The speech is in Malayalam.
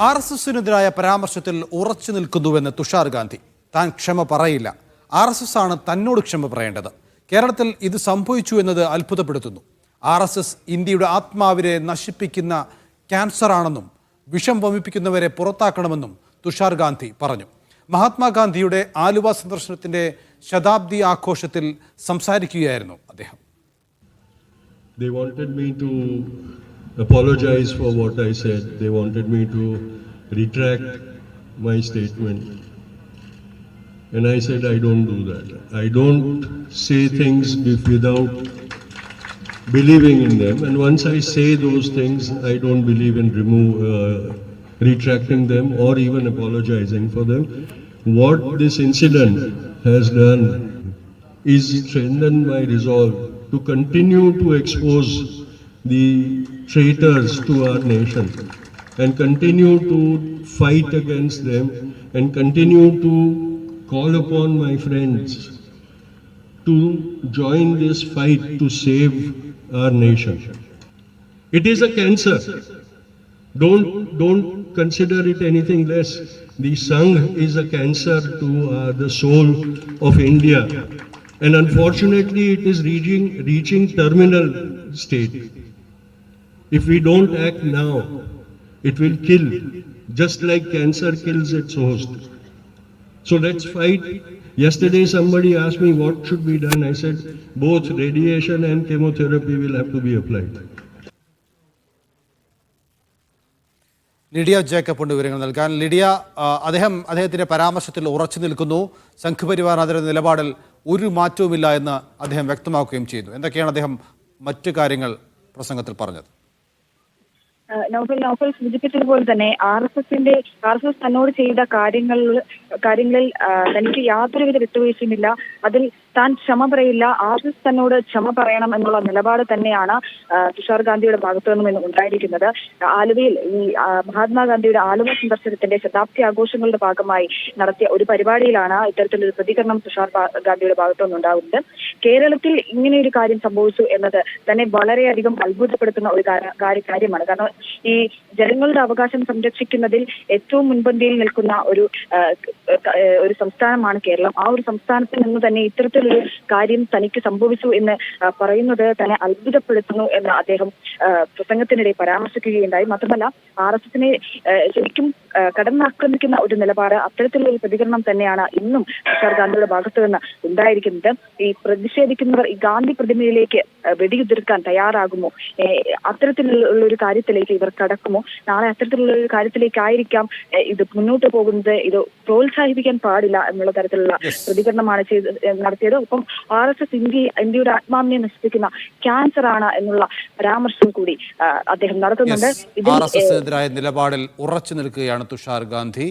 ആർ എസ് എസിനെതിരായ പരാമർശത്തിൽ ഉറച്ചു നിൽക്കുന്നുവെന്ന് തുഷാർ ഗാന്ധി. താൻ ക്ഷമ പറയില്ല. ആർ എസ് എസ് ആണ് തന്നോട് ക്ഷമ പറയേണ്ടത്. കേരളത്തിൽ ഇത് സംഭവിച്ചു എന്നത് അത്ഭുതപ്പെടുത്തുന്നു. ആർ എസ് എസ് ഇന്ത്യയുടെ ആത്മാവിനെ നശിപ്പിക്കുന്ന ക്യാൻസറാണെന്നും വിഷം വമിപ്പിക്കുന്നവരെ പുറത്താക്കണമെന്നും തുഷാർ ഗാന്ധി പറഞ്ഞു. മഹാത്മാഗാന്ധിയുടെ ആലുവ സന്ദർശനത്തിന്റെ ശതാബ്ദി ആഘോഷത്തിൽ സംസാരിക്കുകയായിരുന്നു അദ്ദേഹം. Apologize for what I said. They wanted me to retract my statement. And I said, I don't do that. I don't say things without believing in them. And once I say those things, I don't believe in remove, uh, retracting them or even apologizing for them. What this incident has done is strengthened my resolve to continue to expose the traitors to our nation and continue to fight against them and continue to call upon my friends to join this fight to save our nation. It is a cancer. Don't don't consider it anything less. The Sangh is a cancer to uh, the soul of India, and unfortunately, it is reaching reaching terminal state. If we don't act now, it will kill, just like cancer kills its host. So let's fight. Yesterday, somebody asked me what should be done. I said both radiation and chemotherapy will have to be applied. Lydia ജേക്കബുണ്ട് വിവരങ്ങൾ നൽകാൻ ലിഡിയ അദ്ദേഹം അദ്ദേഹത്തിന്റെ പരാമർശത്തിൽ ഉറച്ചു നിൽക്കുന്നു സംഘപരിവാർ അതിന്റെ നിലപാടിൽ ഒരു മാറ്റവുമില്ല എന്ന് അദ്ദേഹം വ്യക്തമാക്കുകയും ചെയ്തു എന്തൊക്കെയാണ് അദ്ദേഹം മറ്റു കാര്യങ്ങൾ പ്രസംഗത്തിൽ പറഞ്ഞത് ഏഹ് നൗഫൽ നൗഫൽ സൂചിപ്പിച്ചതുപോലെ തന്നെ ആർ എസ് എസിന്റെ ആർ എസ് എസ് തന്നോട് ചെയ്ത കാര്യങ്ങളിൽ കാര്യങ്ങളിൽ തനിക്ക് യാതൊരുവിധ വിട്ടുവീഴ്ചയുമില്ല. അതിൽ താൻ ക്ഷമ പറയില്ല എസ് തന്നോട് ക്ഷമ പറയണം എന്നുള്ള നിലപാട് തന്നെയാണ് തുഷാർ ഗാന്ധിയുടെ ഭാഗത്തു നിന്നും ഉണ്ടായിരിക്കുന്നത്. ആലുവയിൽ ഈ മഹാത്മാഗാന്ധിയുടെ ആലുവ സന്ദർശനത്തിന്റെ ശതാബ്ദി ആഘോഷങ്ങളുടെ ഭാഗമായി നടത്തിയ ഒരു പരിപാടിയിലാണ് ഇത്തരത്തിലൊരു പ്രതികരണം തുഷാർ ഗാന്ധിയുടെ ഭാഗത്തു നിന്നുണ്ടാകുന്നത് കേരളത്തിൽ ഇങ്ങനെ ഒരു കാര്യം സംഭവിച്ചു എന്നത് തന്നെ വളരെയധികം അത്ഭുതപ്പെടുത്തുന്ന ഒരു കാര- കാര്യ- കാര്യമാണ്. കാരണം ഈ ജനങ്ങളുടെ അവകാശം സംരക്ഷിക്കുന്നതിൽ ഏറ്റവും മുൻപന്തിയിൽ നിൽക്കുന്ന ഒരു ഒരു സംസ്ഥാനമാണ് കേരളം. ആ ഒരു സംസ്ഥാനത്തിൽ നിന്ന് തന്നെ ഇത്തരത്തിലൊരു കാര്യം തനിക്ക് സംഭവിച്ചു എന്ന് പറയുന്നത് തന്നെ അത്ഭുതപ്പെടുത്തുന്നു എന്ന് അദ്ദേഹം പ്രസംഗത്തിനിടെ പരാമർശിക്കുകയുണ്ടായി. മാത്രമല്ല ആർ എസ് എസിനെ ശരിക്കും കടന്നാക്രമിക്കുന്ന ഒരു നിലപാട് അത്തരത്തിലുള്ള ഒരു പ്രതികരണം തന്നെയാണ് ഇന്നും തുഷാർ ഗാന്ധിയുടെ ഭാഗത്തു നിന്ന് ഉണ്ടായിരിക്കുന്നത്. ഈ പ്രതിഷേധിക്കുന്നവർ ഈ ഗാന്ധി പ്രതിമയിലേക്ക് വെടിയുതിർക്കാൻ തയ്യാറാകുമോ? അത്തരത്തിലുള്ള ഒരു കാര്യത്തിലേക്ക് ഇവർ കടക്കുമോ? നാളെ അത്തരത്തിലുള്ള ഒരു കാര്യത്തിലേക്കായിരിക്കാം ഇത് മുന്നോട്ട് പോകുന്നത്? ഇത് പ്രോത്സാഹിപ്പിക്കാൻ പാടില്ല എന്നുള്ള തരത്തിലുള്ള പ്രതികരണമാണ് ചെയ്ത് ഏ, നടത്തിയത് ഒപ്പം ആർ എസ് എസ് ഇന്ത്യ ഇന്ത്യയുടെ ആത്മാവിനെ നശിപ്പിക്കുന്ന ക്യാൻസർ ആണ് എന്നുള്ള പരാമർശം കൂടി അദ്ദേഹം നടത്തുന്നുണ്ട്. ആർ ഇതിൽ നിലപാടിൽ ഉറച്ചു നിൽക്കുകയാണ് തുഷാർ ഗാന്ധി.